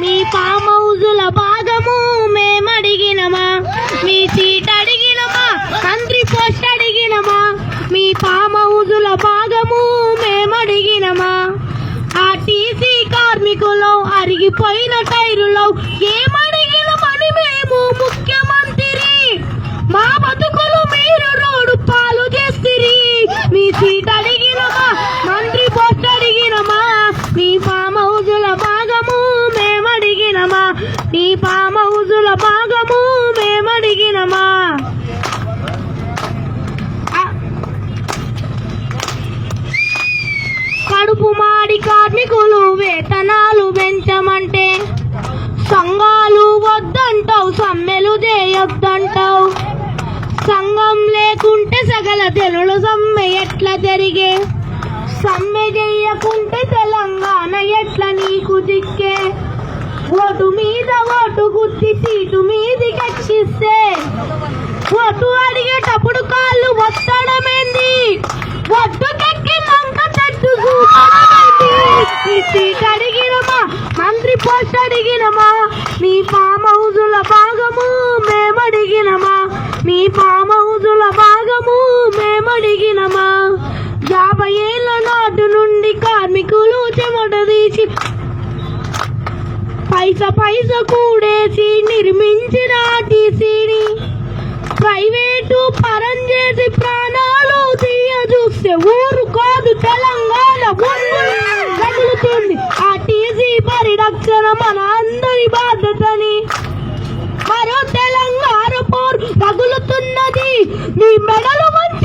మీ పామౌజుల భాగము మేమడిగినమా? మీ సీట్ అడిగినమా మంత్రి పోస్ట్ అడిగినమా మీ పామౌజుల భాగము మేమడిగినమా? టీసీ కార్మికులు అరిగిపోయిన టైరులో ఏం నీ మీ ఫామ్ భాగము మేమడిగినమా? కడుపు మాడి కార్మికులు వేతనాలు పెంచమంటే సంఘాలు వద్దంటావు సమ్మెలు చేయొద్దంటావు. సంఘం లేకుంటే సగల తెలుగు సమ్మె ఎట్లా జరిగే? సమ్మె చేయకుంటే తెలంగాణ ఎట్లా నీకు దిక్కే? ఓటు మీద ఓటు గుద్ది సీటు మీది కక్షిస్తే అడిగేటప్పుడు కాళ్ళు వస్తాడమేంది వడ్డు తట్టు చూపడమేంది ఈ సీట్ అడిగినమా? మంత్రి పోస్ట్ అడిగినమా? మీ ఫామ్ హౌజుల భాగము మేమడిగినమా? మీ ఫామ్ హౌజుల భాగము మేమడిగినమా? యాభై పైస పైస కూడేసి నిర్మించిన టీసీని ప్రైవేటు పరం చేసి ప్రాణాలు తీయ చూస్తే ఊరు కాదు తెలంగాణ తగులుతుంది ఆ టీసీ పరిరక్షణ మన అందరి బాధ్యతని. మరో తెలంగాణ పోర్ తగులుతున్నది. మీ మెడలు వంచ